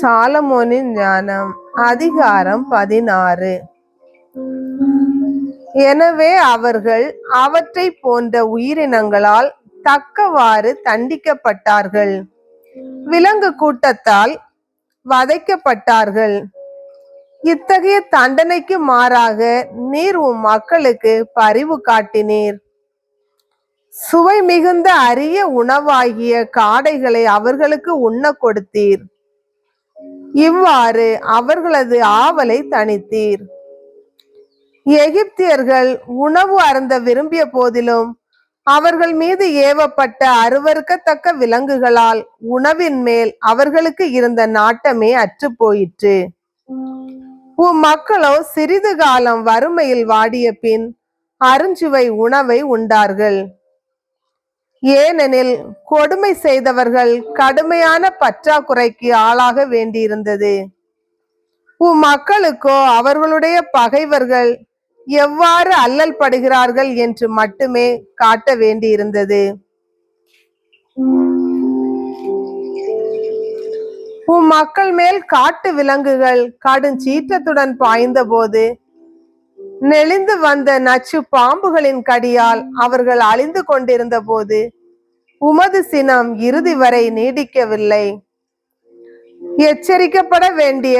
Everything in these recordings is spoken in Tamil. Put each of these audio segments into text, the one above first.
சாலமோனின் ஞானம் அதிகாரம் பதினாறு. எனவே அவர்கள் அவற்றை போன்ற உயிரினங்களால் தக்கவாறு தண்டிக்கப்பட்டார்கள். விலங்கு கூட்டத்தால் வதைக்கப்பட்டார்கள். இத்தகைய தண்டனைக்கு மாறாக நீர் உம் மக்களுக்கு பரிவு காட்டினீர். சுவை மிகுந்த அரிய உணவாகிய காடைகளை அவர்களுக்கு உண்ண கொடுத்தீர். இவ்வாறு அவர்களது ஆவலை தணித்தீர். எகிப்தியர்கள் உணவு அருந்த விரும்பிய போதிலும் அவர்கள் மீது ஏவப்பட்ட அருவருக்கத்தக்க விலங்குகளால் உணவின் மேல் அவர்களுக்கு இருந்த நாட்டமே அற்று போயிற்று. உம் மக்களோ சிறிது காலம் வறுமையில் வாடிய பின் அருஞ்சுவை உணவை உண்டார்கள். ஏனெனில் கொடுமை செய்தவர்கள் கடுமையான பற்றாக்குறைக்கு ஆளாக வேண்டியிருந்தது. உம் மக்களுக்கோ அவர்களுடைய பகைவர்கள் எவ்வாறு அல்லல் படுகிறார்கள் என்று மட்டுமே காட்ட வேண்டியிருந்தது. உம் மக்கள் மேல் காட்டு விலங்குகள் கடும் சீற்றத்துடன் பாய்ந்தபோது நெளிந்து வந்த நச்சு பாம்புகளின் கடியால் அவர்கள் அழிந்து கொண்டிருந்த போது உமது சினம் இறுதி வரை நீடிக்கவில்லை. எச்சரிக்கப்பட வேண்டிய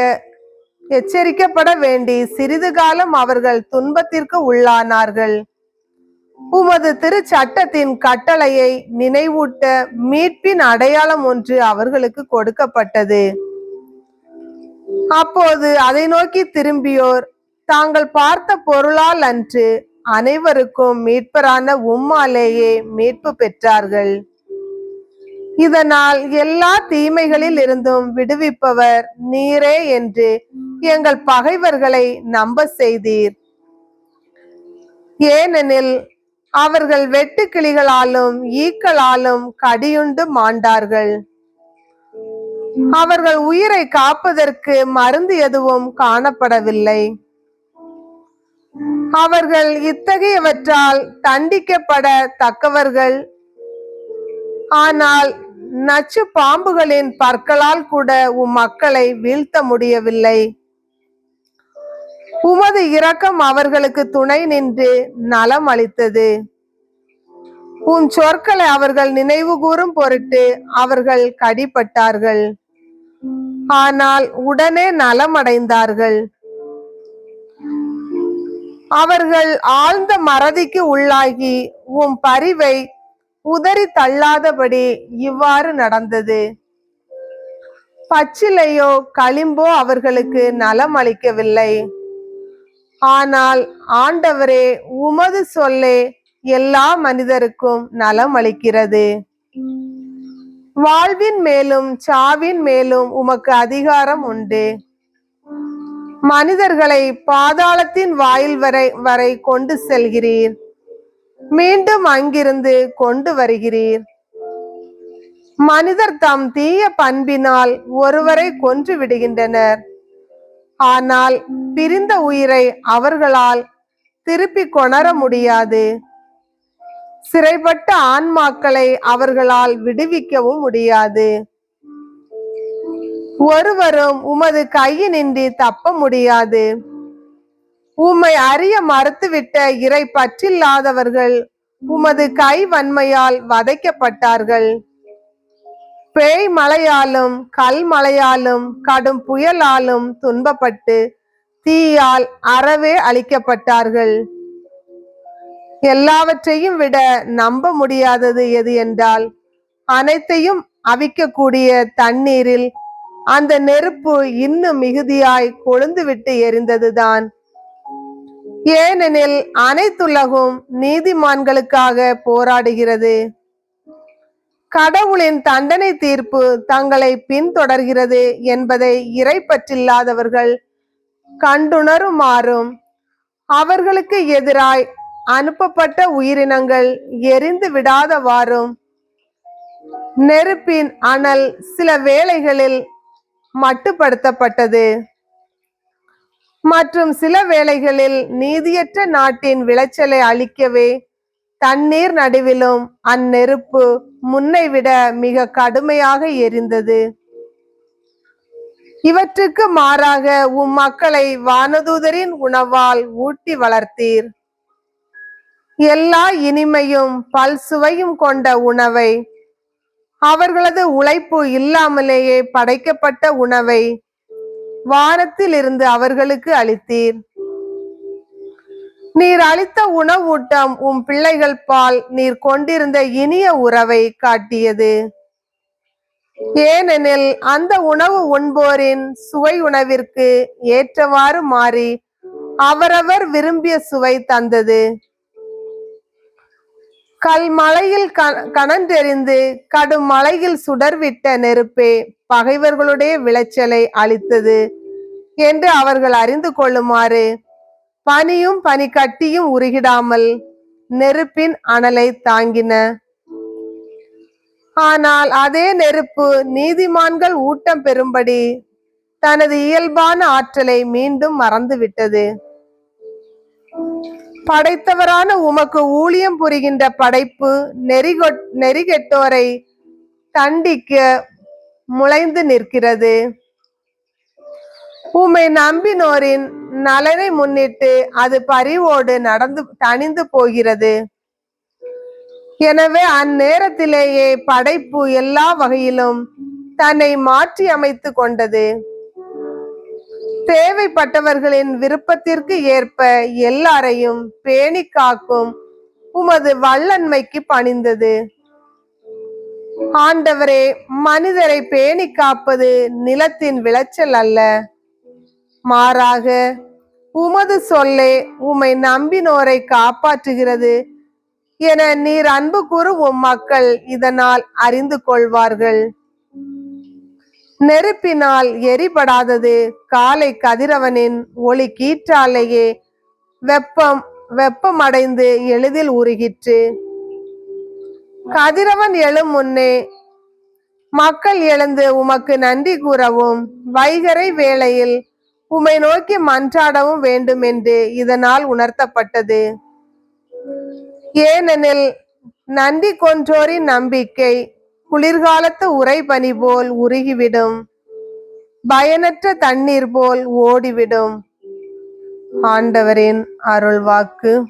எச்சரிக்கப்பட வேண்டி சிறிது காலம் அவர்கள் துன்பத்திற்கு உள்ளானார்கள். உமது திருச்சட்டத்தின் கட்டளையை நினைவூட்ட மீட்பின் அடையாளம் ஒன்று அவர்களுக்கு கொடுக்கப்பட்டது. அப்போது அதை நோக்கி திரும்பியோர் தாங்கள் பார்த்த பொருளால் அன்று அனைவருக்கும் மீட்பரான உம்மாலேயே மீட்பு பெற்றார்கள். இதனால் எல்லா தீமைகளில் இருந்தும் விடுவிப்பவர் நீரே என்று எங்கள் பகைவர்களை நம்ப செய்தீர். ஏனெனில் அவர்கள் வெட்டுக்கிளிகளாலும் ஈக்களாலும் கடியுண்டு மாண்டார்கள். அவர்கள் உயிரை காப்பதற்கு மருந்து எதுவும் காணப்படவில்லை. அவர்கள் இத்தகையவற்றால் தண்டிக்கப்பட தக்கவர்கள் ஆனால் நச்சு பாம்புகளின் பற்களால் கூட உம் மக்களை வீழ்த்த முடியவில்லை. உமது இரக்கம் அவர்களுக்கு துணை நின்று நலம் அளித்தது. உன் சொற்களை அவர்கள் நினைவு கூறும் பொருட்டு அவர்கள் கடிப்பட்டார்கள் ஆனால் உடனே நலமடைந்தார்கள். அவர்கள் ஆழ்ந்த மறதிக்கு உள்ளாகி உம் பரிவை உதறி தள்ளாதபடி இவ்வாறு நடந்தது. பச்சிலையோ களிம்போ அவர்களுக்கு நலம் அளிக்கவில்லை. ஆனால் ஆண்டவரே உமது சொல்லே எல்லா மனிதருக்கும் நலம் அளிக்கிறது. வாழ்வின் மேலும் சாவின் மேலும் உமக்கு அதிகாரம் உண்டு. மனிதர்களை பாதாளத்தின் வாயில் வரை வரை கொண்டு செல்கிறீர். மீண்டும் அங்கிருந்து கொண்டு வருகிறீர். மனிதர் தம் தீய பண்பினால் ஒருவரை கொன்று விடுகின்றனர். ஆனால் பிரிந்த உயிரை அவர்களால் திருப்பி கொணர முடியாது. சிறைப்பட்ட ஆன்மாக்களை அவர்களால் விடுவிக்கவும் முடியாது. ஒருவரும் உமது கையினின்றி தப்ப முடியாது. உம்மை அறிய மறுத்துவிட்ட இறை பற்றில்லாதவர்கள் உமது கை வன்மையால் வதைக்கப்பட்டார்கள். பேய் மழையாலும் கல் மழையாலும் கடும் புயலாலும் துன்பப்பட்டு தீயால் அறவே அழிக்கப்பட்டார்கள். எல்லாவற்றையும் விட நம்ப முடியாதது எது என்றால் அனைத்தையும் அவிக்கக்கூடிய தண்ணீரில் அந்த நெருப்பு இன்னும் மிகுதியாய் கொழுந்துவிட்டு எரிந்ததுதான். ஏனெனில் அனைத்துலகும் நீதிமான்களுக்காக போராடுகிறது. கடவுளின் தண்டனை தீர்ப்பு தங்களை பின்தொடர்கிறது என்பதை இறைப்பற்றில்லாதவர்கள் கண்டுணருமாறும் அவர்களுக்கு எதிராய் அனுப்பப்பட்ட உயிரினங்கள் எரிந்து விடாதவாறும் நெருப்பின் அனல் சில வேளைகளில் மட்டுப்படுத்தப்பட்டது. மற்றும் சில வேளைகளில் நீதியற்ற நாட்டின் விளைச்சலை அளிக்கவே தண்ணீர் நடுவிலும் அந்நெருப்பு முன்னை விட மிக கடுமையாக எரிந்தது. இவற்றுக்கு மாறாக உம் மக்களை வானதூதரின் உணவால் ஊட்டி வளர்த்தீர். எல்லா இனிமையும் பல்சுவையும் கொண்ட உணவை அவர்களது உழைப்பு இல்லாமலேயே படைக்கப்பட்ட உணவை வானத்தில் இருந்து அவர்களுக்கு அளித்தீர். நீர் அளித்த உணவூட்டம் உம் பிள்ளைகள் பால் நீர் கொண்டிருந்த இனிய உறவை காட்டியது. ஏனெனில் அந்த உணவு உண்போரின் சுவை உணவிற்கு ஏற்றவாறு மாறி அவரவர் விரும்பிய சுவை தந்தது. கல்மலையில் க- கனன்றெறிந்து கடும் மலையில் சுடர்விட்ட நெருப்பே பகைவர்களுடைய விளைச்சலை அளித்தது என்று அவர்கள் அறிந்து கொள்ளுமாறு பனியும் பனிக்கட்டியும் உருகிடாமல் நெருப்பின் அனலை தாங்கின. ஆனால் அதே நெருப்பு நீதிமான்கள் ஊட்டம் பெறும்படி தனது இயல்பான ஆற்றலை மீண்டும் மறந்துவிட்டது. படைத்தவரான உமக்கு ஊழியம் புரிகின்ற படைப்பு நெறிகொட் நெறிகெட்டோரை தண்டிக்க முளைந்து நிற்கிறது. உம்மை நம்பினோரின் நலனை முன்னிட்டு அது பரிவோடு நடந்து தணிந்து போகிறது. எனவே அந்நேரத்திலேயே படைப்பு எல்லா வகையிலும் தன்னை மாற்றி அமைத்து கொண்டது. தேவைப்பட்டவர்களின் விருப்பத்திற்கு ஏற்ப எல்லாரையும் பேணி காக்கும் உமது வல்லன்மைக்கு பணிந்தது. ஆண்டவரே மனிதரை பேணி காப்பது நிலத்தின் விளைச்சல் அல்ல. மாறாக உமது சொல்லே உம்மை நம்பினோரை காப்பாற்றுகிறது என நீர் அன்பு கூறும் மக்கள் இதனால் அறிந்து கொள்வார்கள். நெருப்பினால் எரிபடாதது காலை கதிரவனின் ஒளி கீற்றாலேயே. வெப்பம் வெப்பமடைந்து எளிதில் உருகிற்று. கதிரவன் எழும் முன்னே மக்கள் எழுந்து உமக்கு நன்றி கூறவும் வைகறை வேளையில் உம்மை நோக்கி மன்றாடவும் வேண்டும் என்று இதனால் உணர்த்தப்பட்டது. ஏனெனில் நன்றி கொன்றோரின் நம்பிக்கை குளிர்காலத்து உரை பனி போல் உருகிவிடும். பயனற்ற தண்ணீர் போல் ஓடிவிடும். ஆண்டவரின் அருள்வாக்கு.